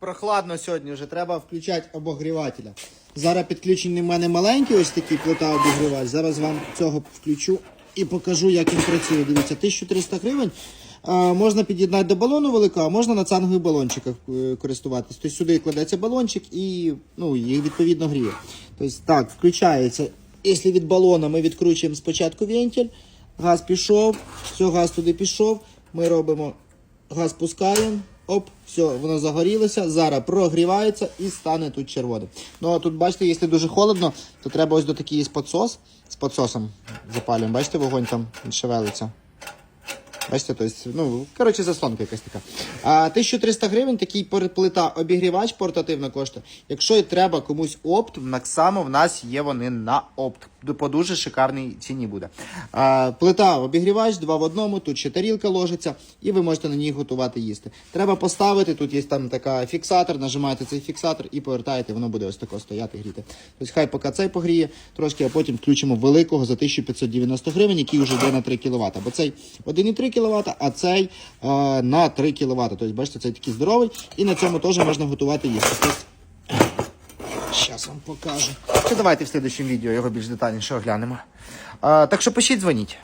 Прохладно сьогодні вже треба включати обогрівателя. Зараз підключений в мене маленький ось такий плита обігрівач. Зараз вам цього включу і покажу, як він працює. Дивіться, 1300 гривень. А, можна під'єднати до балону великого, а можна на цангових балончиках е, користуватись. Тобто сюди кладеться балончик і ну, їх відповідно гріє. Тобто так, включається. Якщо від балона ми відкручуємо спочатку вентиль, газ пішов, все, газ туди пішов. Ми робимо газ пускаємо. Оп, все, воно загорілося, зараз прогрівається і стане тут червоним. Ну а тут, бачите, якщо дуже холодно, то треба ось до такий є підсос з підсосом запалюємо. Бачите, вогонь там шевелиться. Бачите, то есть, ну, коротше, заслонка якась така. А 1300 гривень такий плита обігрівач портативна коштує. Якщо і треба комусь опт, так само в нас є вони на опт. По дуже шикарній ціні буде. А, плита обігрівач, два в одному, тут ще тарілка ложиться, і ви можете на ній готувати їсти. Треба поставити, тут є там така фіксатор, нажимаєте цей фіксатор і повертаєте, воно буде ось тако стояти гріти. Тобто хай поки цей погріє трошки, а потім включимо великого за 1590 гривень, який вже йде на 3 кВт. Бо цей 1,3 кВт, а цей е, на 3 кВт. Тобто, бачите, цей такий здоровий, і на цьому теж можна готувати їсти. Зараз вам покажу. Це давайте в слідчому відео його більш детальніше оглянемо. А, так що пишіть, дзвоніть.